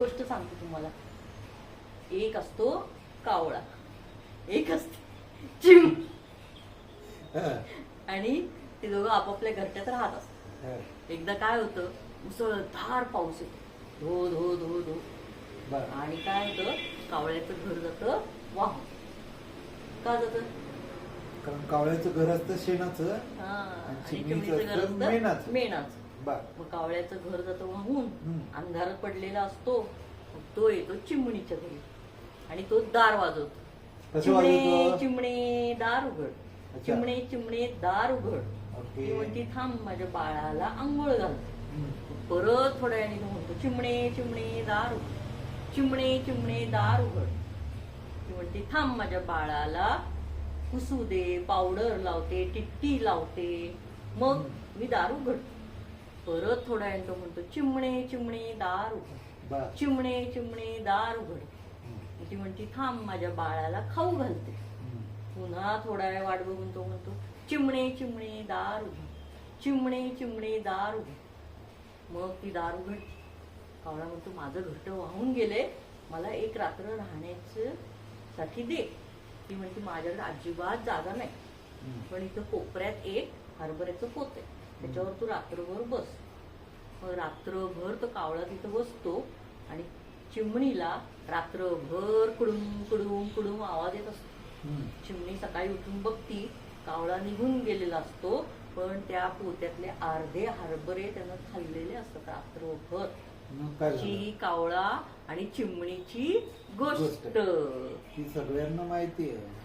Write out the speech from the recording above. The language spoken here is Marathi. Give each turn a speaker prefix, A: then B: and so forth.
A: गोष्ट सांगते तुम्हाला. एक असतो कावळा. एक असते चिम. आणि ते दोघं आपापल्या घरच्यात राहत असतात. एकदा काय होतं मुसळधार पाऊस येतो. धो धो धो धो. आणि काय होतं कावळ्याचं घर जातं वाहून. का जातं?
B: कारण कावळ्याचं घर असतं शेणाचं
A: हा,
B: मेणाचं.
A: मग कावळ्याचं घर जातं वाहून. अंधारात पडलेला असतो मग तो येतो चिमणीच्या घरी. आणि तो दार वाजवतो.
B: कसं
A: चिमणे? चिमणे दार उघड. चिमणे चिमणे दार उघड. ती म्हणती थांब माझ्या बाळाला आंघोळ घालते. परत थोड्या वेळाने तो म्हणतो चिमणे चिमणे दार उघड. चिमणे चिमणे दार उघड. ती म्हणते थांब माझ्या बाळाला पुसू दे पावडर लावते टिट्टी लावते. मग मी दार उघड परत थोड्या वेळाने तो म्हणतो चिमणे चिमणे दार उघड. चिमणे चिमणे दार उघड. ती म्हणते थांब माझ्या बाळाला खाऊ घालते. पुन्हा थोडा वेळ वाट बघून तो म्हणतो चिमणे चिमणे दार उघड. चिमणे चिमणे दार उघड. मग ती दार उघडते कावळा म्हणतो माझं घरट वाहून गेले मला एक रात्र राहण्याचं साठी दे. ती म्हणते माझ्याकडे अजिबात जागा नाही. पण इथं कोपऱ्यात एक हरभऱ्याचं पोत आहे. त्याच्यावर तू रात्रभर बस. मग रात्रभर तो कावळा तिथं बसतो आणि चिमणीला रात्रभर कुडूम कुडूम कुडूम आवाज येत असतो.
B: हं.
A: चिमणी सकाळी उठून बघती कावळा निघून गेलेला असतो पण त्या पोत्यातले अर्धे हरभरे त्यानं खाल्लेले असतात रात्रभर. ही कावळा आणि चिमणीची
B: गोष्ट. ती सगळ्यांना माहिती आहे.